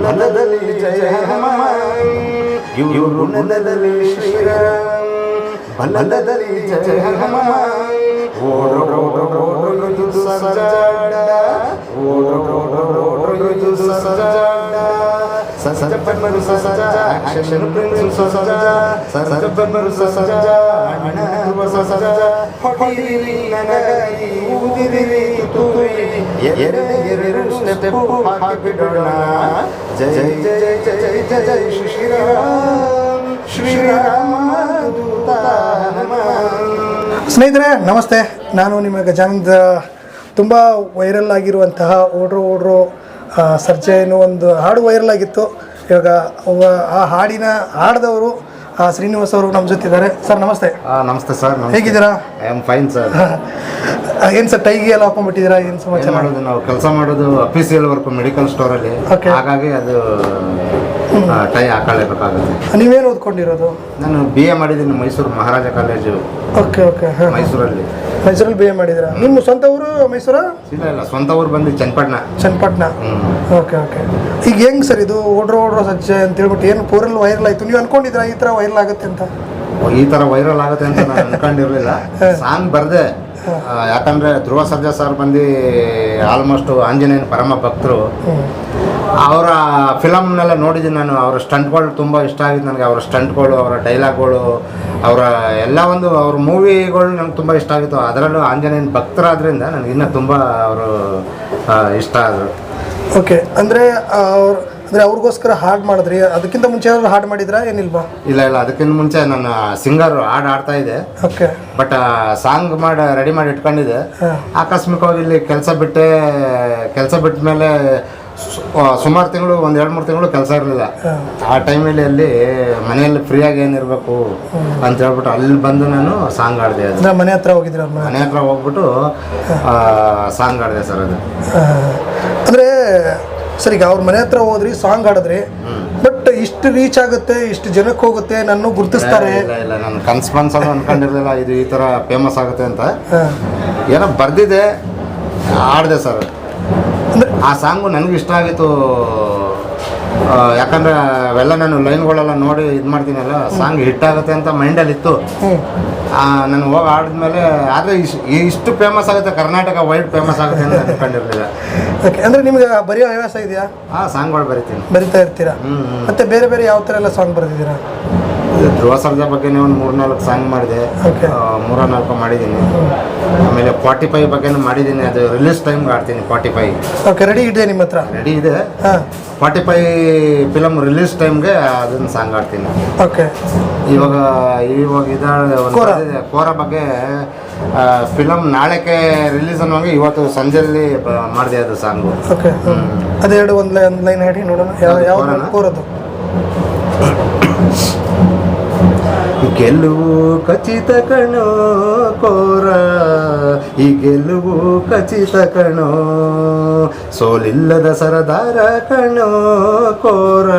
ಬಲದಲ್ಲಿ ಜಯ ಹನುಮ ಇವರು ನೆಲದಲ್ಲಿ ಶ್ರೀರಾಮ್ ಬಲದಲ್ಲಿ ಜಯ Hanuma ಓಡೋಡು ಸಜಾಡ ಓಡೋಡು ಸಜಾಡ ಸಸಜ ಪನ್ಮರು ಸಸಜ action prince ಸಸಜ ಸಸಜ ಪನ್ಮರು ಸಸಜ ಅಣ್ಣ ನನಗರಿ ಊದಿರಿ ತೂರಿ ಎರಡು ಎರಡು ಜಯ ಜೈ ಜೈ ಜಯ ಜೈ ಜೈ ಶ್ರೀ ಶ್ರೀರಾಮ್, ಶ್ರೀರಾಮ ದೂತ ಸ್ನೇಹಿತರೆ, ನಮಸ್ತೆ. ನಾನು ನಿಮ್ಮ ಗಜಾನಂದ. ತುಂಬ ವೈರಲ್ ಆಗಿರುವಂತಹ ಓಡ್ರೋ ಓಡ್ರೋ ಆ, ಸರ್ಜೆ ಎನ್ನುವ ಒಂದು ಹಾಡು ವೈರಲ್ ಆಗಿತ್ತು. ಇವಾಗ ಆ ಹಾಡಿನ ಹಾಡಿದವರು ಆ, ಶ್ರೀನಿವಾಸ್ ಅವರು ನಮ್ಮ ಜೊತೆ ಇದ್ದಾರೆ. ಸರ್ ನಮಸ್ತೆ. ನಮಸ್ತೆ ಸರ್ ಹೇಗಿದ್ದೀರಾ? ಐ ಆಮ್ ಫೈನ್ ಸರ್ ಏನು ಸರ್ ಟೈಗೆ ಎಲ್ಲ ಹಾಕೊಂಡ್ಬಿಟ್ಟಿದ್ದೀರಾ ಏನು ಸಮಾಚಾರ? ಮಾಡೋದು ನಾವು ಕೆಲಸ ಮಾಡೋದು ಅಫೀಸಿಯಲ್ ವರ್ಕ್ ಮೆಡಿಕಲ್ ಸ್ಟೋರಲ್ಲಿ ಹಾಗಾಗಿ ಅದು ಟೈ ಹಾಕೊಳ್ಳೇಬೇಕಾಗುತ್ತೆ ನೀವೇನು ಓದ್ಕೊಂಡಿರೋದು? ನಾನು ಬಿ ಎ ಮಾಡಿದ್ದೀನಿ Mysore Maharaja college. Okay okay ಹಾಂ ಮೈಸೂರಲ್ಲಿ. ಮೈಸೂರಲ್ಲಿ ಬಿ ಎ ಮಾಡಿದ್ದೀರಾ? ನಿಮ್ಮ ಸ್ವಂತ ಊರು ಮೈಸೂರ? ಇಲ್ಲ ಇಲ್ಲ ಸ್ವಂತ ಊರು ಬಂದು ಚನ್ನಪಟ್ಟಣ. ಚನ್ನಪಟ್ಟಣ. Okay okay. ಈಗ ಹೆಂಗೆ ಸರ್ ಇದು? ಓಡ್ರ ಓಡ್ರೋ ಸಜ್ಜೆ ಅಂತ ಹೇಳ್ಬಿಟ್ಟು ಏನು ಪೂರಲ್ಲಿ ವೈರಲ್ ಆಯಿತು? ನೀವು ಅನ್ಕೊಂಡಿದ್ರಾ ಈ ಥರ ವೈರಲ್ ಆಗುತ್ತೆ ಅಂತ? ಈ ಥರ ವೈರಲ್ ಆಗುತ್ತೆ ಅಂತ ನಾನು ಅನ್ಕೊಂಡಿರಲಿಲ್ಲ. ಸಾಂಗ್ ಬರ್ದೆ. ಯಾಕಂದ್ರೆ ಧ್ರುವ ಸರ್ಜಾ ಸರ್ ಬಂದು ಆಲ್ಮೋಸ್ಟ್ ಆಂಜನೇಯನ ಪರಮ ಭಕ್ತರು. ಅವರ ಫಿಲಮ್ನೆಲ್ಲ ನೋಡಿದ್ದೀನಿ ನಾನು. ಅವರ ಸ್ಟಂಟ್ಗಳು ತುಂಬ ಇಷ್ಟ ಆಗಿದ್ದು ನನಗೆ. ಅವರ ಸ್ಟಂಟ್ಗಳು ಅವರ ಡೈಲಾಗ್ಗಳು ಅವರ ಎಲ್ಲ ಒಂದು ಅವ್ರ ಮೂವಿಗಳು ನನಗೆ ತುಂಬ ಇಷ್ಟ ಆಗಿತ್ತು. ಅದರಲ್ಲೂ ಆಂಜನೇಯನ ಭಕ್ತರಾದ್ರಿಂದ ನನಗೆ ಇನ್ನೂ ತುಂಬ ಅವರು ಇಷ್ಟ ಆದರು. ಓಕೆ. ಅಂದರೆ ಅವ್ರು ಅಂದರೆ ಅವ್ರಿಗೋಸ್ಕರ ಹಾಡು ಮಾಡಿದ್ರಿ. ಅದಕ್ಕಿಂತ ಮುಂಚೆ ಅವ್ರು ಹಾಡು ಮಾಡಿದ್ರಾ? ಏನಿಲ್ವಾ? ಇಲ್ಲ ಇಲ್ಲ. ಅದಕ್ಕಿಂತ ಮುಂಚೆ ನಾನು ಸಿಂಗರ್ ಹಾಡು ಆಡ್ತಾ ಇದ್ದೆ ಓಕೆ. ಬಟ್ ಸಾಂಗ್ ಮಾಡಿ ರೆಡಿ ಮಾಡಿ ಇಟ್ಕೊಂಡಿದ್ದೆ. ಆಕಸ್ಮಿಕವಾಗಿ ಇಲ್ಲಿ ಕೆಲಸ ಬಿಟ್ಟೆ ಕೆಲಸ ಬಿಟ್ಟ ಮೇಲೆ ಸುಮಾರು ತಿಂಗಳು ಒಂದು ಎರಡು ಮೂರು ತಿಂಗಳು ಕೆಲಸ ಇರಲಿಲ್ಲ. ಆ ಟೈಮಲ್ಲಿ ಅಲ್ಲಿ ಮನೆಯಲ್ಲಿ ಫ್ರೀಯಾಗಿ ಏನಿರಬೇಕು ಅಂತ ಹೇಳ್ಬಿಟ್ಟು ಅಲ್ಲಿ ಬಂದು ನಾನು ಸಾಂಗ್ ಆಡಿದೆ ಅದು. ಮನೆ ಹತ್ರ ಹೋಗಿದ್ರೆ ಮನೆ ಹತ್ರ ಹೋಗ್ಬಿಟ್ಟು ಸಾಂಗ್ ಆಡಿದೆ ಸರ್ ಅದು. ಅಂದರೆ ಸರ್ ಈಗ ಅವ್ರ ಮನೆ ಹತ್ರ ಹೋದ್ರಿ ಸಾಂಗ್ ಆಡಿದ್ರಿ ಬಟ್ ಇಷ್ಟು ರೀಚ್ ಆಗುತ್ತೆ ಇಷ್ಟು ಜನಕ್ಕೆ ಹೋಗುತ್ತೆ ನನ್ನ ಗುರುತಿಸ್ತಾರೆ. ಇಲ್ಲ ಇಲ್ಲ ನಾನು ಕನ್ಸ್ ಮನ್ಸಲ್ಲಿ ಅನ್ಕೊಂಡಿರ್ಲಿಲ್ಲ ಇದು ಈ ಥರ ಫೇಮಸ್ ಆಗುತ್ತೆ ಅಂತ. ಏನೋ ಬರ್ದಿದೆ ಆಡಿದೆ ಸರ್ ಆ ಸಾಂಗು ನನಗೂ ಇಷ್ಟ ಆಗಿತ್ತು. ಯಾಕಂದ್ರೆ ಅವೆಲ್ಲ ನಾನು ಲೈನ್ಗಳೆಲ್ಲ ನೋಡಿ ಇದು ಮಾಡ್ತೀನಲ್ಲ ಸಾಂಗ್ ಹಿಟ್ ಆಗುತ್ತೆ ಅಂತ ಮೈಂಡಲ್ಲಿ ಇತ್ತು ನಾನು ಹೋಗಿ ಆಡಿದ್ಮೇಲೆ ಆದರೆ ಇಷ್ಟು ಫೇಮಸ್ ಆಗುತ್ತೆ ಕರ್ನಾಟಕ ವೈಡ್ ಫೇಮಸ್ ಆಗುತ್ತೆ ಅಂತ ಅನ್ಕೊಂಡಿರ್ಲಿಲ್ಲ. ಓಕೆ ಅಂದರೆ ನಿಮಗೆ ಬರೆಯೋ ಹವ್ಯಾಸ ಇದೆಯಾ? ಆ ಸಾಂಗ್ಗಳು ಬರಿತೀನಿ. ಬರಿತಾ ಇರ್ತೀರಾ? ಮತ್ತೆ ಬೇರೆ ಬೇರೆ ಯಾವ ಥರ ಎಲ್ಲ ಸಾಂಗ್ ಬರೆದಿದ್ದೀರಾ? ಧ್ರುವ ಸರ್ಜಾ ಬಗ್ಗೆನೇ ಒಂದು ಮೂರ್ನಾಲ್ಕು ಸಾಂಗ್ ಮಾಡಿದೆ. ಮೂರ ನಾಲ್ಕು ಮಾಡಿದ್ದೀನಿ. ಆಮೇಲೆ ಫಾರ್ಟಿ ಫೈವ್ ಬಗ್ಗೆನೂ ಮಾಡಿದ್ದೀನಿ. ಅದು ರಿಲೀಸ್ ಟೈಮ್ಗೆ ಆಡ್ತೀನಿ ಫಾರ್ಟಿ ಫೈವ್ ಓಕೆ ರೆಡಿ ಇದೆ ನಿಮ್ಮ ಹತ್ರ? ರೆಡಿ ಇದೆ. ಹಾಂ. ಫಾರ್ಟಿ ಫೈವ್ ಫಿಲಮ್ ರಿಲೀಸ್ ಟೈಮ್ಗೆ ಅದನ್ನು ಸಾಂಗ್ ಆಡ್ತೀನಿ ಓಕೆ. ಇವಾಗ ಇವಾಗ ಒಂದು ಕೋರ. ಬಗ್ಗೆ ಫಿಲಮ್ ನಾಳೆಗೆ ರಿಲೀಸ್ ಅನ್ನುವಾಗ ಇವತ್ತು ಸಂಜೆಯಲ್ಲಿ ಮಾಡಿದೆ ಅದು ಸಾಂಗು. ಓಕೆ. ಅದೆರಡು ಒಂದು ಲೈನ್ ಒಂದು ಲೈನ್ ಹೇಳಿ ನೋಡೋಣ. ಯಾವ ಯಾವ ಕೋರದು? ಗೆಲುವು ಖಚಿತ ಕಣೋ ಕೋರ. ಈ ಗೆಲುವು ಖಚಿತ ಕಣೋ ಸೋಲಿಲ್ಲದ ಸರದಾರ ಕಣೋ ಕೋರ.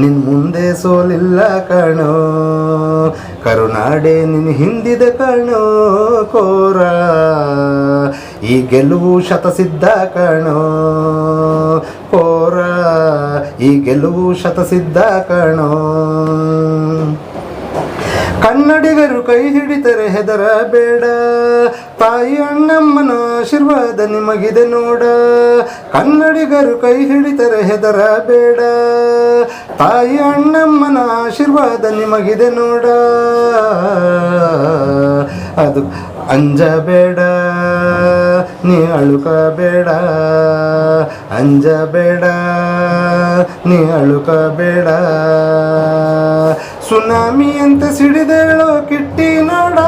ನಿನ್ ಮುಂದೆ ಸೋಲಿಲ್ಲ ಕಣೋ ಕರುನಾಡೆ ನಿನ್ ಹಿಂದಿದ ಕಣೋ ಕೋರ. ಈ ಗೆಲುವು ಶತಸಿದ್ಧ ಕಣೋ ಕೋರ. ಈ ಗೆಲುವು ಶತಸಿದ್ಧ ಕಣೋ ಕನ್ನಡಿಗರು ಕೈ ಹಿಡಿತರೆ ಹೆದರ ಬೇಡ ತಾಯಿ ಅಣ್ಣಮ್ಮನ ಆಶೀರ್ವಾದ ನಿಮಗಿದೆ ನೋಡ. ಕನ್ನಡಿಗರು ಕೈ ಹಿಡಿತರೆ ಹೆದರ ಬೇಡ ತಾಯಿ ಅಣ್ಣಮ್ಮನ ಆಶೀರ್ವಾದ ನಿಮಗಿದೆ ನೋಡ. ಅದು ಅಂಜಬೇಡ. ನೀ ಅಳುಕಬೇಡ. ಅಂಜಬೇಡ. ನೀ ಅಳುಕಬೇಡ. ಸುನಾಮಿ ಅಂತ ಸಿಡಿದೇಳೋ ಕಿಟ್ಟಿ ನೋಡ.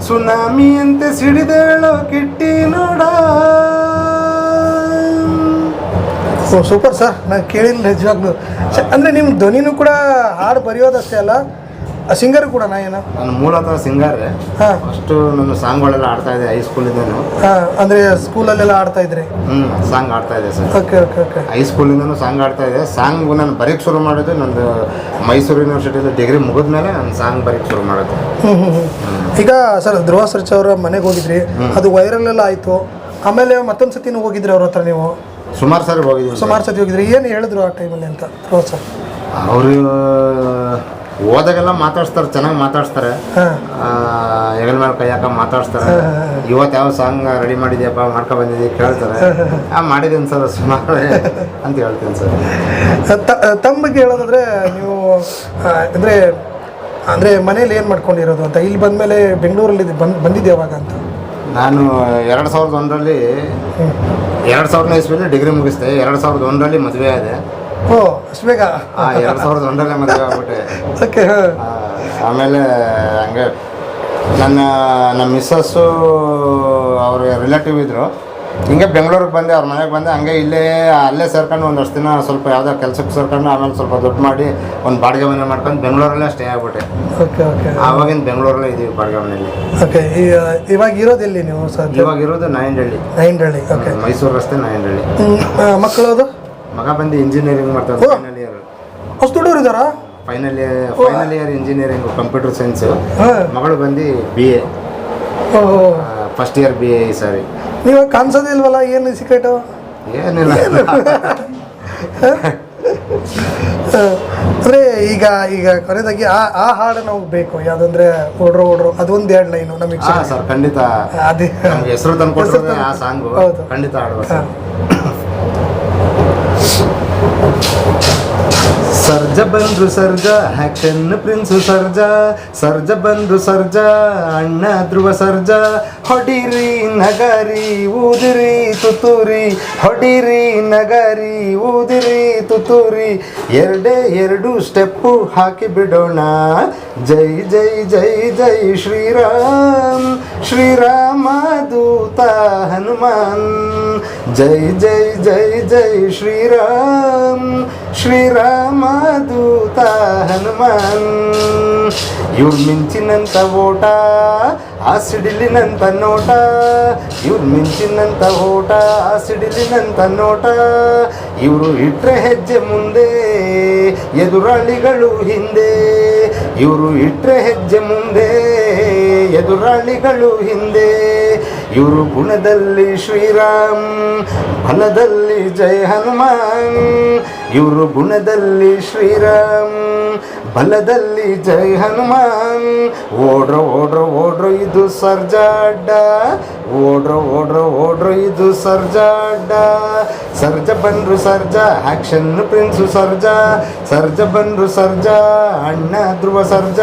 ಸುನಾಮಿ ಅಂತ ಸಿಡಿದೇಳೋ ಕಿಟ್ಟಿ ನೋಡ. ಓ, ಸೂಪರ್ ಸರ್. ನಾನು ಕೇಳಿಲ್ಲ ನಿಜವಾಗ್ಲು. ಅಂದ್ರೆ ನಿಮ್ಮ ಧ್ವನಿನೂ ಕೂಡ ಹಾಡು ಬರೆಯೋದಷ್ಟೇ ಅಲ್ಲ? ಸಿಂಗರ್ ಕೂಡ ಏನು? ನಾನು ಮೂಲತಃ ಸಿಂಗರ್. ಹಾಂ. ಫಸ್ಟು ನನ್ನ ಸಾಂಗ್ಗಳೆಲ್ಲ ಆಡ್ತಾ ಇದ್ದೆ ಹೈಸ್ಕೂಲಿಂದನು ಹಾಂ ಅಂದರೆ ಸ್ಕೂಲಲ್ಲೆಲ್ಲ ಆಡ್ತಾ ಇದ್ರೆ? ಹ್ಮ್ ಸಾಂಗ್ ಆಡ್ತಾ ಇದೆ sir. Okay okay okay. ಹೈಸ್ಕೂಲಿಂದನೂ song ಆಡ್ತಾ ಇದ್ದೆ. ಸಾಂಗ್ ನಾನು ಬರೀಕ್ ಶುರು ಮಾಡಿದ್ದು ನಂದು ಮೈಸೂರು ಯೂನಿವರ್ಸಿಟಿಯಲ್ಲಿ ಡಿಗ್ರಿ ಮುಗಿದ್ಮೇಲೆ ನಾನು ಸಾಂಗ್ ಬರೀಕ್ ಶುರು ಮಾಡೋದು ಹ್ಮ್, ಹ್ಮ್, ಹ್ಮ್. ಈಗ ಸರ್ ಧ್ರುವ ಸರ್ಚ್ ಅವರ ಮನೆಗೆ ಹೋಗಿದ್ರಿ. ಅದು ವೈರಲ್ ಎಲ್ಲ ಆಯ್ತು. ಆಮೇಲೆ ಮತ್ತೊಂದು ಸತಿನೂ ಹೋಗಿದ್ರಿ ಅವ್ರ ಹತ್ರ ನೀವು? ಸುಮಾರು ಸಾರಿ ಹೋಗಿದ್ರಿ ಸುಮಾರು ಸತಿ ಹೋಗಿದ್ರಿ. ಏನು ಹೇಳಿದ್ರು ಆ ಟೈಮಲ್ಲಿ ಅಂತ ಪ್ರೋತ್ಸಾಹ ಅವರು ಹೋದಾಗೆಲ್ಲ ಮಾತಾಡ್ಸ್ತಾರೆ ಚೆನ್ನಾಗಿ ಮಾತಾಡ್ಸ್ತಾರೆ. ಹೆಗಲ್ ಮೇಲೆ ಕೈ ಹಾಕ ಮಾತಾಡ್ಸ್ತಾರೆ. ಇವತ್ತು ಯಾವ ಸಾಂಗ್ ರೆಡಿ ಮಾಡಿದ್ಯಪ್ಪ ಮಾಡ್ಕೊ ಬಂದಿದ್ದೀವಿ ಕೇಳ್ತಾರೆ. ಆ ಮಾಡಿದ್ದೀನಿ ಸರ್ ಸುಮಾರು ಅಂತ ಹೇಳ್ತೀನಿ ಸರ್. ತಮ್ಮ ಬಗ್ಗೆ ಹೇಳೋದಾದ್ರೆ ನೀವು ಅಂದರೆ ಅಂದರೆ ಅಂದ್ರೆ ಮನೇಲಿ ಏನು ಮಾಡ್ಕೊಂಡಿರೋದು ಅಂತ? ಇಲ್ಲಿ ಬಂದಮೇಲೆ ಬೆಂಗಳೂರಲ್ಲಿ ಬಂದು ಬಂದಿದ್ದೆ ಯಾವಾಗ ಅಂತ? ನಾನು ಎರಡು ಸಾವಿರದ ಒಂದರಲ್ಲಿ ಎರಡು ಸಾವಿರದ ಇಸ್ವಿಯಲ್ಲಿ ಡಿಗ್ರಿ ಮುಗಿಸಿದೆ ಎರಡು ಸಾವಿರದ ಒಂದರಲ್ಲಿ ಮದುವೆ ಆದೆ. ಓ ಅಷ್ಟು ಬೇಗ ಆ ಎರಡು ಸಾವಿರದ ಒಂದರಲ್ಲೇ ಮದುವೆ ಆಗ್ಬಿಟ್ಟೆ. ಓಕೆ ಹಾಂ. ಆಮೇಲೆ ಹಂಗೆ ನನ್ನ ನಮ್ಮ ಮಿಸ್ಸಸ್ಸು ಅವ್ರ ರಿಲೇಟಿವ್ ಇದ್ದರು ಹಿಂಗೆ ಬೆಂಗಳೂರಿಗೆ ಬಂದೆ ಅವ್ರ ಮನೆಗೆ ಬಂದೆ ಹಂಗೆ ಇಲ್ಲೇ ಅಲ್ಲೇ ಸೇರ್ಕೊಂಡು ಒಂದಷ್ಟು ದಿನ ಸ್ವಲ್ಪ ಯಾವುದೋ ಕೆಲಸಕ್ಕೆ ಸೇರ್ಕೊಂಡು ಆಮೇಲೆ ಸ್ವಲ್ಪ ದುಡ್ಡು ಮಾಡಿ ಒಂದು ಬಾಡಿಗೆ ಮನೆ ಮಾಡ್ಕೊಂಡು ಬೆಂಗಳೂರಲ್ಲೇ ಸ್ಟೇ ಆಗ್ಬಿಟ್ಟೆ. ಓಕೆ ಓಕೆ ಆವಾಗಿನ ಬೆಂಗಳೂರಲ್ಲೇ ಇದ್ದೀವಿ ಬಾಡಿಗೆ ಮನೆಯಲ್ಲಿ. ಓಕೆ ಇವಾಗ ಇರೋದೆಲ್ಲಿ ನೀವು? ಸರ್ ಇವಾಗ ಇರೋದು ನಾಯಂಡಹಳ್ಳಿ ಓಕೆ ಮೈಸೂರು ರಸ್ತೆ ನಾಯಂಡಹಳ್ಳಿ ಮಕ್ಕಳು ಅದು ಮಗ ಬಂದು ಇಂಜಿನಿಯರಿಂಗ್ ಮಾಡ್ತಾರೆ ಫೈನಲ್ ಇಯರ್ ಅಷ್ಟು ದೊಡ್ಡವ್ರು ಇದ್ದಾರಾ? Final year final year engineering computer science ಹಾಂ. ಮಗಳು ಬಂದು B A first year B A ಈ ಸಾರಿ. ನೀವು ಕಾಣಿಸೋದೇ ಇಲ್ವಲ್ಲ ಏನು ಸೀಕ್ರೆಟು ಏನಿಲ್ಲ. ಅಂದರೆ ಈಗ ಈಗ ಕೊನೆಯದಾಗಿ ಆ ಆ ಹಾಡು ನಮಗೆ ಬೇಕು. ಯಾವುದಂದ್ರೆ ಓಡ್ರೋ ಓಡ್ರೋ ಅದೊಂದು ಎರಡು ಲೈನು ನಮಗೆ ಹಾ ಸರ್ ಖಂಡಿತ. ಅದೇ. ನಮ್ಗೆ ಹೆಸರು ತಂದು ಕೊಡ್ತಾರೆ ಆ ಸಾಂಗು. ಹೌದು. ಖಂಡಿತ ಆಡುವ ಸರ್. ಸರ್ಜ ಬಂದ್ರು ಸರ್ಜ ಹ್ಯಾಕ್ಷನ್ ಪ್ರಿನ್ಸ್ ಸರ್ಜ ಸರ್ಜ ಬಂದ್ರು ಸರ್ಜ, ಅಣ್ಣ ಧ್ರುವ ಸರ್ಜ, ಹೊಡಿರಿ ನಗರಿ, ಊದಿರಿ ತುತ್ತೂರಿ, ಹೊಡಿರಿ ನಗರಿ, ಊದಿರಿ ತುತ್ತೂರಿ, ಎರಡೇ ಎರಡು ಸ್ಟೆಪ್ಪು ಹಾಕಿ ಬಿಡೋಣ. ಜೈ ಜೈ ಜೈ ಜೈ ಶ್ರೀರಾಮ್, ಶ್ರೀರಾಮ ದೂತ ಹನುಮಾನ್. ಜೈ ಜೈ ಜೈ ಜೈ ಶ್ರೀರಾಮ್ ಶ್ರೀರಾಮ ದೂತ ಹನುಮಾನ್. ಇವ್ರ ಮಿಂಚಿನಂತ ಓಟ ಆ ಸಿಡಿಲಿನಂತ ನೋಟ. ಇವ್ರು ಮಿಂಚಿನಂತ ಓಟ ಆ ಸಿಡಿಲಿನಂತ ನೋಟ. ಇವರು ಇಟ್ರೆ ಹೆಜ್ಜೆ ಮುಂದೆ, ಎದುರಾಳಿಗಳು ಹಿಂದೆ. ಇವರು ಇಟ್ರೆ ಹೆಜ್ಜೆ ಮುಂದೆ, ಎದುರಾಳಿಗಳು ಹಿಂದೆ. ಇವರು ಗುಣದಲ್ಲಿ ಶ್ರೀರಾಮ್ ಫಲದಲ್ಲಿ ಜೈ ಹನುಮಾನ್. ಇವರು ಗುಣದಲ್ಲಿ ಶ್ರೀರಾಮ್ ಬಲದಲ್ಲಿ ಜೈ ಹನುಮಾನ್. ಓಡ್ರೋ ಓಡ್ರೋ ಓಡ್ರೋ, ಇದು ಸರ್ಜಾಡ್ಡ. ಓಡ್ರೋ ಓಡ್ರೋ ಓಡ್ರೋ, ಇದು ಸರ್ಜಾಡ್ಡ. ಸರ್ಜ ಬಂದ್ರು ಸರ್ಜ ಆಕ್ಷನ್ ಪ್ರಿನ್ಸು ಸರ್ಜ. ಸರ್ಜ ಬಂದ್ರು ಸರ್ಜ, ಅಣ್ಣ ಧ್ರುವ ಸರ್ಜ.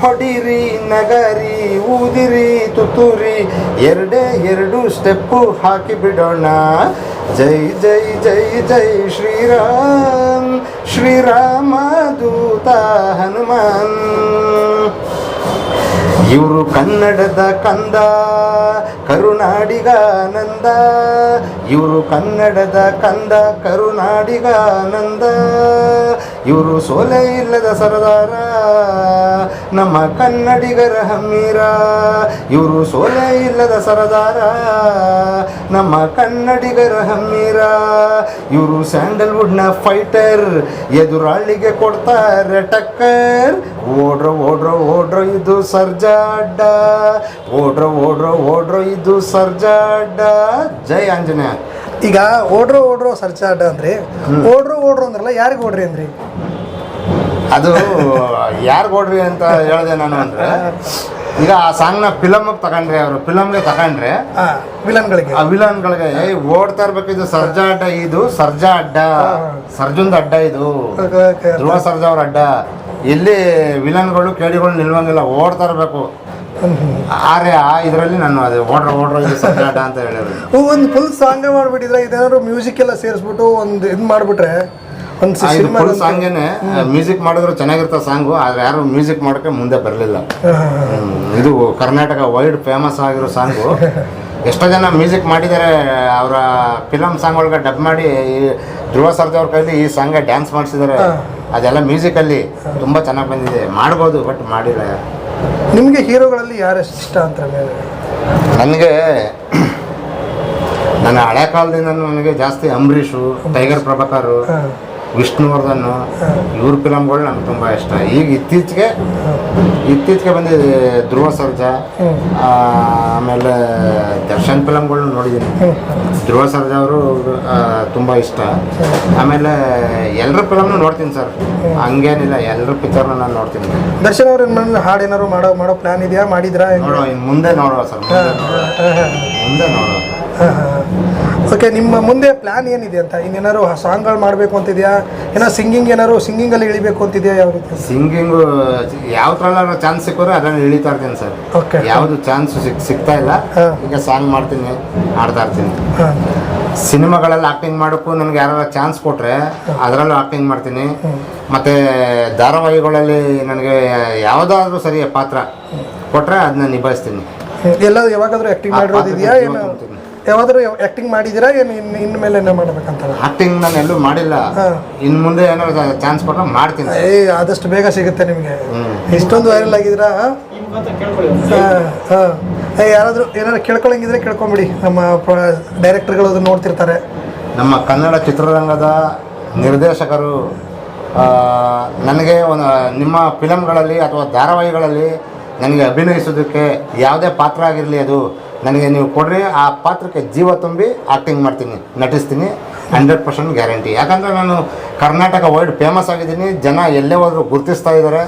ಹೊಡಿರಿ, ನಗರಿ, ಊದಿರಿ, ತುತ್ತೂರಿ. ಎರಡೇ ಎರಡು ಸ್ಟೆಪ್ಪು ಹಾಕಿ ಬಿಡೋಣ. ಜೈ ಜೈ ಜೈ ಜೈ, ಶ್ರೀರಾಮ್. ಶ್ರೀರಾಮ ದೂತ ಹನುಮಾನ್. ಇವರು ಕನ್ನಡದ ಕಂದ. ಕರುನಾಡಿಗಾನಂದ, ಇವರು ಕನ್ನಡದ ಕಂದ ಕರುನಾಡಿಗಾನಂದ, ಇವರು ಸೋಲೆ ಇಲ್ಲದ ಸರದಾರ, ನಮ್ಮ ಕನ್ನಡಿಗರ ಹಮ್ಮೀರ ಇವರು ಸೋಲೆ ಇಲ್ಲದ ಸರದಾರ, ನಮ್ಮ ಕನ್ನಡಿಗರ ಹಮ್ಮೀರ ಇವರು ಸ್ಯಾಂಡಲ್ವುಡ್ನ ಫೈಟರ್, ಎದುರಾಳಿಗೆ ಕೊಡ್ತಾರೆ ಟಕ್ಕರ್, ಓಡ್ರೋ ಓಡ್ರೋ ಓಡ್ರ ಇದು ಸರ್ಜಾಡ್ಡ ಓಡ್ರ ಓಡ್ರೋ ಓಡ್ರ ಇದು ಸರ್ಜಾಡ್ಡ ಜೈ ಆಂಜನೇಯ. ಈಗ ಓಡ್ರೋ ಓಡ್ರೋ ಸರ್ಜಾಡ ಅಂದ್ರೆ ಓಡ್ರೋ ಓಡ್ರೋ ಅಂದ್ರಲ್ಲ ಯಾರಿಗೆ ಓಡ್ರಿ ಅಂದ್ರಿ? ಅದು ಯಾರು ಓಡ್ರಿ ಅಂತ ಹೇಳಿದೆ ನಾನು ಅಂದ್ರೆ ಈಗ ಆ ಸಾಂಗ್ನ ಫಿಲಮ್ ತಗೊಂಡ್ರೆ ಅವರು ಫಿಲಮ್ಗೆ ತಗೊಂಡ್ರೆ ವಿಲನ್ಗಳಿಗೆ. ಆ ವಿಲನ್ಗಳಿಗೆ ಓಡ್ತಾ ಇರ್ಬೇಕು ಇದು ಸರ್ಜಾ ಅಡ್ಡ ಇದು ಸರ್ಜಾ ಅಡ್ಡ ಸರ್ಜುಂದ ಅಡ್ಡ ಇದು. ಧ್ರುವ ಸರ್ಜಾ ಅವ್ರ ಅಡ್ಡ. ಇಲ್ಲಿ ವಿಲನ್ಗಳು ಕೇಳಿಗಳು ನಿಲ್ವಂಗಿಲ್ಲ ಓಡ್ತಾ ಇರ್ಬೇಕು. ಆರೆ ಆ ಇದರಲ್ಲಿ ನಾನು ಅದು ಓಡ್ರ ಓಡ್ರ ಇದು ಅಂತ ಹೇಳಿದ್ರು ಓ, ಒಂದು ಫುಲ್ ಸಾಂಗ್ ಮಾಡ್ಬಿಟ್ಟಿದ್ರೆ? ಇದೇನಾದ್ರು ಮ್ಯೂಸಿಕ್ ಎಲ್ಲ ಸೇರಿಸ್ಬಿಟ್ಟು ಒಂದು ಇದು ಮಾಡ್ಬಿಟ್ರೆ? ಒಂದು ಇದು ಫುಲ್ ಸಾಂಗೇನೆ ಮ್ಯೂಸಿಕ್ ಮಾಡಿದ್ರು ಚೆನ್ನಾಗಿರ್ತಾವ ಸಾಂಗು ಆದ್ರೆ ಯಾರು ಮ್ಯೂಸಿಕ್ ಮಾಡೋಕೆ ಮುಂದೆ ಬರಲಿಲ್ಲ. ಇದು ಕರ್ನಾಟಕ ವೈಡ್ ಫೇಮಸ್ ಆಗಿರೋ ಸಾಂಗು. ಎಷ್ಟೋ ಜನ ಮ್ಯೂಸಿಕ್ ಮಾಡಿದ್ದಾರೆ ಅವರ ಫಿಲಮ್ ಸಾಂಗ್ ಒಳಗೆ ಡಬ್ ಮಾಡಿ ಈ ಧ್ರುವ ಸರ್ಜಾ ಅವ್ರ ಕೈಲಿ ಈ ಸಾಂಗ್ ಡ್ಯಾನ್ಸ್ ಮಾಡಿಸಿದ್ದಾರೆ. ಅದೆಲ್ಲ ಮ್ಯೂಸಿಕಲ್ಲಿ ತುಂಬ ಚೆನ್ನಾಗಿ ಬಂದಿದೆ. ಮಾಡ್ಬೋದು ಬಟ್ ಮಾಡಿಲ್ಲ ನಿಮಗೆ ಹೀರೋಗಳಲ್ಲಿ ಯಾರು ಇಷ್ಟ ಅಂತ ನನಗೆ ನನ್ನ ಹಳೆ ಕಾಲದಿಂದ ನನಗೆ ಜಾಸ್ತಿ ಅಂಬರೀಷು ಟೈಗರ್ ಪ್ರಭಾಕರ್ ವಿಷ್ಣುವರ್ಧನ್ ಇವ್ರ ಫಿಲಮ್ಗಳು ನಂಗೆ ತುಂಬ ಇಷ್ಟ. ಈಗ ಇತ್ತೀಚೆಗೆ ಇತ್ತೀಚೆಗೆ ಬಂದಿದೆ ಧ್ರುವ ಸರ್ಜಾ ಆಮೇಲೆ ದರ್ಶನ್ ಫಿಲಮ್ಗಳನ್ನ ನೋಡಿದ್ದೀನಿ. ಧ್ರುವ ಸರ್ಜಾ ಅವರು ತುಂಬ ಇಷ್ಟ. ಆಮೇಲೆ ಎಲ್ಲರ ಫಿಲಮ್ನು ನೋಡ್ತೀನಿ ಸರ್. ಹಂಗೇನಿಲ್ಲ ಎಲ್ಲರ ಪಿಕ್ಚರ್ನ ನಾನು ನೋಡ್ತೀನಿ. ದರ್ಶನ್ ಅವ್ರ ಏನ್ ಹಾಡು ಏನಾದ್ರು ಮಾಡೋ ಮಾಡೋ ಪ್ಲಾನ್ ಇದೆಯಾ? ಮಾಡಿದ್ರಾ ನೋಡೋ ನೋಡುವ ಇನ್ನು ಮುಂದೆ ನೋಡುವ ಸರ್ ಮುಂದೆ ನೋಡುವ. ಮುಂದೆ ನೋಡುವ ಓಕೆ ನಿಮ್ಮ ಮುಂದೆ ಪ್ಲಾನ್ ಏನಿದೆ ಅಂತ? ಇನ್ನೇನಾದ್ರು ಸಾಂಗ್ಗಳು ಮಾಡಬೇಕು ಅಂತಿದೆಯಾ? ಏನೋ ಸಿಂಗಿಂಗ್ ಏನಾದ್ರು ಸಿಂಗಿಂಗಲ್ಲಿ ಇಳಿಬೇಕು ಅಂತಿದೆಯಾ ಯಾವ ರೀತಿ? ಸಿಂಗಿಂಗು ಯಾವ ಥರ ಚಾನ್ಸ್ ಸಿಕ್ಕರೆ ಅದನ್ನು ಇಳಿತಾ ಇರ್ತೀನಿ ಸರ್. ಓಕೆ ಯಾವುದು ಚಾನ್ಸ್ ಸಿಕ್ ಸಿಗ್ತಾ ಇಲ್ಲ. ಈಗ ಸಾಂಗ್ ಮಾಡ್ತೀನಿ ಆಡ್ತಾ ಇರ್ತೀನಿ. ಸಿನಿಮಾಗಳಲ್ಲಿ ಆಕ್ಟಿಂಗ್ ಮಾಡೋಕ್ಕೂ ನನಗೆ ಯಾರು ಚಾನ್ಸ್ ಕೊಟ್ಟರೆ ಅದರಲ್ಲೂ ಆಕ್ಟಿಂಗ್ ಮಾಡ್ತೀನಿ. ಮತ್ತು ಧಾರಾವಾಹಿಗಳಲ್ಲಿ ನನಗೆ ಯಾವುದಾದ್ರೂ ಸರಿಯ ಪಾತ್ರ ಕೊಟ್ಟರೆ ಅದನ್ನ ನಿಭಾಯಿಸ್ತೀನಿ. ಎಲ್ಲ ಯಾವಾಗಾದ್ರೂ ಆ್ಯಕ್ಟಿಂಗ್ ಮಾಡಿರೋದಿದೆಯಾ? ಏನು. ಯಾವಾದರೂ ಆಕ್ಟಿಂಗ್ ಮಾಡಿದಿರಾ ಏನು ಇನ್ನು ಇನ್ನು ಮೇಲೆ ಏನೋ ಮಾಡ್ಬೇಕಂತ ಆಕ್ಟಿಂಗ್ ನಾನು ಎಲ್ಲೂ ಮಾಡಿಲ್ಲ. ಇನ್ ಇನ್ನು ಮುಂದೆ ಏನಾದ್ರು ಚಾನ್ಸ್ ಕೊಟ್ಟರೆ ಮಾಡ್ತೀನಿ. ಏ ಆದಷ್ಟು ಬೇಗ ಸಿಗುತ್ತೆ ನಿಮಗೆ. ಇಷ್ಟೊಂದು ವೈರಲ್ ಆಗಿದ್ದೀರಾ? ಹಾಂ ಹಾಂ. ಏ ಯಾರಾದರೂ ಏನಾದ್ರು ಕೇಳ್ಕೊಳಂಗಿದ್ರೆ ಕೇಳ್ಕೊಂಬಿಡಿ. ನಮ್ಮ ಡೈರೆಕ್ಟರ್ಗಳು ಅದನ್ನ ನೋಡ್ತಿರ್ತಾರೆ. ನಮ್ಮ ಕನ್ನಡ ಚಿತ್ರರಂಗದ ನಿರ್ದೇಶಕರು ನನಗೆ ಒಂದು ನಿಮ್ಮ ಫಿಲಮ್ಗಳಲ್ಲಿ ಅಥವಾ ಧಾರಾವಾಹಿಗಳಲ್ಲಿ ನನಗೆ ಅಭಿನಯಿಸೋದಕ್ಕೆ ಯಾವುದೇ ಪಾತ್ರ ಆಗಿರಲಿ ಅದು. ನನಗೆ ನೀವು ಕೊಡ್ರಿ ಆ ಪಾತ್ರಕ್ಕೆ ಜೀವ ತುಂಬಿ ಆ್ಯಕ್ಟಿಂಗ್ ಮಾಡ್ತೀನಿ ನಟಿಸ್ತೀನಿ ಹಂಡ್ರೆಡ್ ಪರ್ಸೆಂಟ್ ಗ್ಯಾರಂಟಿ ಯಾಕಂದರೆ ನಾನು ಕರ್ನಾಟಕ ವೈಡ್ ಫೇಮಸ್ ಆಗಿದ್ದೀನಿ ಜನ ಎಲ್ಲೇ ಹೋದರೂ ಗುರುತಿಸ್ತಾ ಇದ್ದಾರೆ.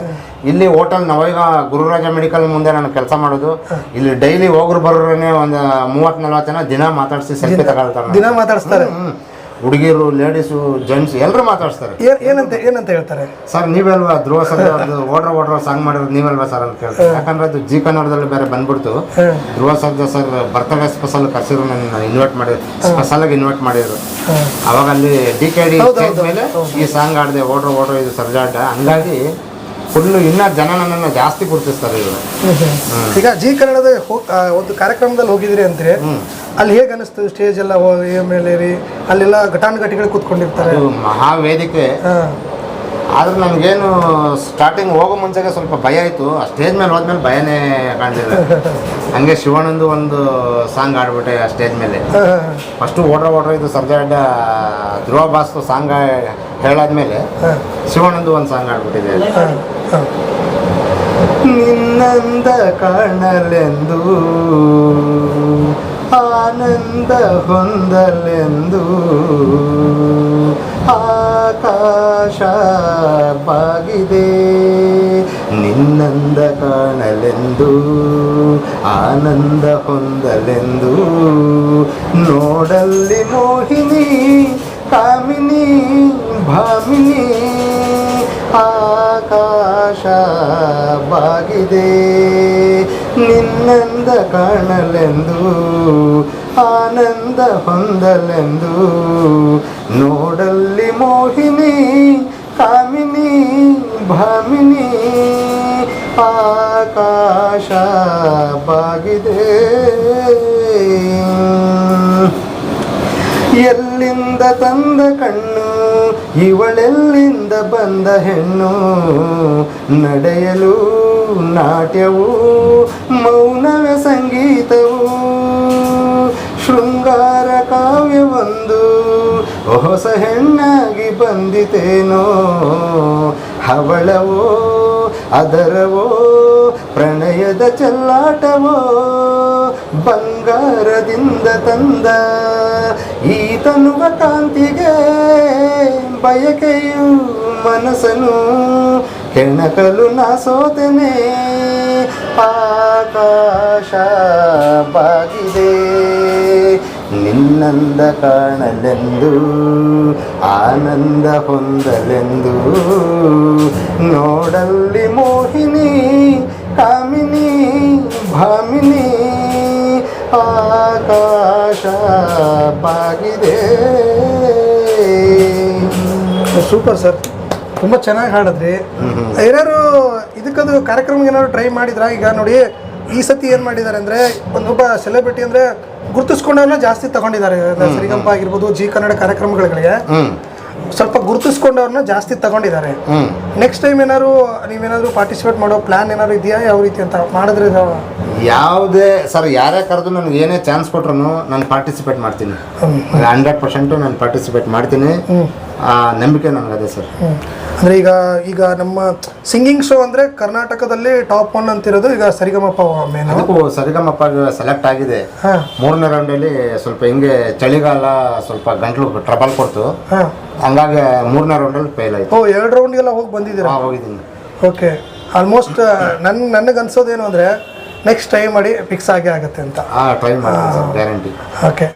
ಇಲ್ಲಿ ಹೋಟೆಲ್ ನಾವೀಗ ಗುರುರಾಜ ಮೆಡಿಕಲ್ ಮುಂದೆ ನಾನು ಕೆಲಸ ಮಾಡೋದು. ಇಲ್ಲಿ ಡೈಲಿ ಹೋಗ್ರು ಬರೋರೇ ಒಂದು ಮೂವತ್ತು ನಲ್ವತ್ತು ಜನ ದಿನ ಮಾತಾಡಿಸಿ ಸೆಲ್ಫಿ ತಗೊಳ್ತಾರೆ. ದಿನ ಮಾತಾಡಿಸ್ತಾರೆ. ಹುಡುಗಿರು ಲೇಡೀಸು ಜೆಂಟ್ಸ್ ಎಲ್ಲರೂ ಮಾತಾಡ್ತಾರೆ ಏನ್ ಏನಂತ ಏನಂತ ಹೇಳ್ತಾರೆ? ಸರ್ ನೀವೆಲ್ವಾ ಧ್ರುವ ಸರ್ ಓಡ್ರ ಓಡ್ರ ಸಾಂಗ್ ಮಾಡಿರೋದು ನೀವಲ್ವಾ ಸರ್ ಅಂತ ಕೇಳ್ತಾರೆ. ಯಾಕಂದ್ರೆ ಅದು ಜಿ ಕನ್ನಡದಲ್ಲಿ ಬೇರೆ ಬಂದ್ಬಿಡ್ತು. ಧ್ರುವ ಸರ್ಜಾ ಸರ್ ಬರ್ತವೆ ಸ್ಪೆಷಲ್ ಕಸಿರು ನನ್ನ ಇನ್ವೈಟ್ ಮಾಡಿದ್ರು ಸ್ಪೆಷಲ್ ಆಗಿ ಇನ್ವೈಟ್ ಮಾಡಿದ್ರು. ಅವಾಗ ಅಲ್ಲಿ ಡಿ ಕೆ ಡಿ ಮೇಲೆ ಈ ಸಾಂಗ್ ಆಡಿದೆ ಓಡ್ರ ಓಡ್ರ ಇದು ಸರ್ಜಾಟ ಹಂಗಾಗಿ ಫುಲ್ಲು ಇನ್ನೂ ಜನ ನನ್ನನ್ನು ಜಾಸ್ತಿ ಗುರುತಿಸ್ತಾರೆ ಇವರು. ಈಗ ಜಿ ಕನ್ನಡದ ಹೋ- ಆ, ಒಂದು ಕಾರ್ಯಕ್ರಮದಲ್ಲಿ ಹೋಗಿದ್ರಿ ಅಂದ್ರೆ ಅಲ್ಲಿ ಹೇಗೆ ಅನಿಸ್ತು? ಸ್ಟೇಜ್ ಎಲ್ಲ ಹೋಗಿ ಮೇಲೆ ರೀ ಅಲ್ಲೆಲ್ಲ ಘಟಾನುಘಟಿಗಳು ಕೂತ್ಕೊಂಡಿರ್ತಾರೆ. ಅದು ಮಹಾವೇದಿಕೆ. ಹಾಂ. ಆದ್ರೆ ನಮ್ಗೇನು ಸ್ಟಾರ್ಟಿಂಗ್ ಹೋಗೋ ಮುಂಚೆಗೆ ಸ್ವಲ್ಪ ಭಯ ಆಯಿತು. ಸ್ಟೇಜ್ ಮೇಲೆ ಹೋದ್ಮೇಲೆ ಭಯನೇ ಕಾಣಲಿಲ್ಲ ಹಂಗೆ ಶಿವಣ್ಣಂದು ಒಂದು ಸಾಂಗ್ ಆಡ್ಬಿಟ್ಟೆ ಆ ಸ್ಟೇಜ್ ಮೇಲೆ. ಫಸ್ಟ್ ಫಸ್ಟು ಓಡ್ರ ಓಡ್ರ ಇದು ಸರ್ಜಾಡ್ಡ ಧ್ರುವ ಭಾಸ್ ಸಾಂಗ್ ಹೇಳಾದ್ಮೇಲೆ ಶಿವಣ್ಣಂದು ಒಂದು ಸಾಂಗ್ ಆಡ್ಬಿಟ್ಟಿದೆ ನಿನ್ನಂದ ಕಾಣಲೆಂದು ಆನಂದ ಹೊಂದಲೆಂದು ಆಕಾಶ ಬಾಗಿದೆ. ನಿನ್ನಂದ ಕಾಣಲೆಂದು ಆನಂದ ಹೊಂದಲೆಂದು ನೋಡಲ್ಲಿ ಮೋಹಿನಿ ಕಾಮಿನಿ ಭಾಮಿನಿ ಆಕಾಶ ಬಾಗಿದೆ. ನಿನ್ನಂದ ಕಾಣಲೆಂದು ಆನಂದ ಹೊಂದಲೆಂದು. ನೋಡಲ್ಲಿ ಮೋಹಿನಿ ಕಾಮಿನಿ ಭಾಮಿನಿ ಆಕಾಶ ಬಾಗಿದೆ. ಎಲ್ಲಿಂದ ತಂದ ಕಣ್ಣು, ಇವಳೆಲ್ಲಿಂದ ಬಂದ ಹೆಣ್ಣು? ನಡೆಯಲು ನಾಟ್ಯವು ಮೌನವೇ ಸಂಗೀತವು, ಶೃಂಗಾರ ಕಾವ್ಯವೊಂದು, ಹೊಸ ಹೆಣ್ಣಾಗಿ ಬಂದಿತೇನೋ? ಹವಳವೋ ಅದರವೋ, ಪ್ರಣಯದ ಚೆಲ್ಲಾಟವೋ, ಬಂಗಾರದಿಂದ ತಂದ ಈ ತನುವ ಕಾಂತಿಗೆ ಬಯಕೆಯು ಮನಸ್ಸನು ಹೆಣಕಲು ನಾ ಸೋತನೆ ಆಕಾಶ ಬಾಗಿದೆ ನಿನ್ನಂದ ಕಾಣಲೆಂದು ಆನಂದ ಹೊಂದಲೆಂದು. ನೋಡಲ್ಲಿ ಮೋಹಿನಿ ಕಾಮಿನಿ ಭಾಮಿನಿ ಆಕಾಶ ಬಾಗಿದೆ ಸೂಪರ್ ಸರ್. ತುಂಬ ಚೆನ್ನಾಗಿ ಹಾಡಿದ್ರಿ. ಏನಾದ್ರು ಇದಕ್ಕದು ಕಾರ್ಯಕ್ರಮಕ್ಕೆ ಏನಾದ್ರು ಟ್ರೈ ಮಾಡಿದ್ರ? ಈಗ ನೋಡಿ ಈ ಸತಿ ಏನು ಮಾಡಿದ್ದಾರೆ ಅಂದರೆ ಒಂದೊಬ್ಬ ಸೆಲೆಬ್ರಿಟಿ ಅಂದರೆ ಗುರುತಿಸ್ಕೊಂಡವ್ರನ್ನ ಜಾಸ್ತಿ ತಗೊಂಡಿದ್ದಾರೆ. ಸರಿಗಂಪ ಆಗಿರ್ಬೋದು ಜಿ ಕನ್ನಡ ಕಾರ್ಯಕ್ರಮಗಳಿಗೆ. ಸ್ವಲ್ಪ ಗುರುತಿಸ್ಕೊಂಡವ್ರನ್ನ ಜಾಸ್ತಿ ತಗೊಂಡಿದ್ದಾರೆ. ನೆಕ್ಸ್ಟ್ ಟೈಮ್ ಏನಾದ್ರು ನೀವೇನಾದ್ರು ಪಾರ್ಟಿಸಿಪೇಟ್ ಮಾಡೋ ಪ್ಲಾನ್ ಏನಾದ್ರು ಇದೆಯಾ? ಯಾವ ರೀತಿ ಅಂತ ಮಾಡಿದ್ರೆ ಯಾವುದೇ ಸರ್ ಯಾರೇ ಕರೆದು ನನಗೆ ಏನೇ ಚಾನ್ಸ್ ಕೊಟ್ರು ನಾನು ಪಾರ್ಟಿಸಿಪೇಟ್ ಮಾಡ್ತೀನಿ. ಹಂಡ್ರೆಡ್ ಪರ್ಸೆಂಟು ನಾನು ಪಾರ್ಟಿಸಿಪೇಟ್ ಮಾಡ್ತೀನಿ. ಆ ನಂಬಿಕೆ ನನಗದೆ ಸರ್. ಅಂದರೆ ಈಗ ಈಗ ನಮ್ಮ ಸಿಂಗಿಂಗ್ ಶೋ ಅಂದ್ರೆ ಕರ್ನಾಟಕದಲ್ಲಿ ಟಾಪ್ ಒನ್ ಅಂತಿರೋದು ಈಗ ಸರಿಗಮಪ್ಪ ಮೇನು ಅದಕ್ಕೂ ಸರಿಗಮಪ್ಪ ಸೆಲೆಕ್ಟ್ ಆಗಿದೆ. ಮೂರನೇ ರೌಂಡಲ್ಲಿ ಸ್ವಲ್ಪ ಹಿಂಗೆ ಚಳಿಗಾಲ ಸ್ವಲ್ಪ ಗಂಟ್ಲು ಟ್ರಬಲ್ ಕೊಡ್ತು. ಹಂಗಾಗಿ ಮೂರನೇ ರೌಂಡಲ್ಲಿ ಫೇಲ್ ಆಯ್ತು. ಓ ಎರಡು ರೌಂಡ್ಗೆಲ್ಲ ಹೋಗಿ ಬಂದಿದ್ದೀರಾ? ಹೋಗಿದ್ದೀನಿ. ಓಕೆ. ಆಲ್ಮೋಸ್ಟ್ ನನ್ನ ನನಗೆ ಅನ್ಸೋದೇನು ಅಂದರೆ ನೆಕ್ಸ್ಟ್ ಟ್ರೈ ಮಾಡಿ ಫಿಕ್ಸ್ ಆಗೇ ಆಗುತ್ತೆ ಅಂತ. ಹಾಂ ಟ್ರೈ ಮಾಡಿ ಗ್ಯಾರಂಟಿ ಓಕೆ.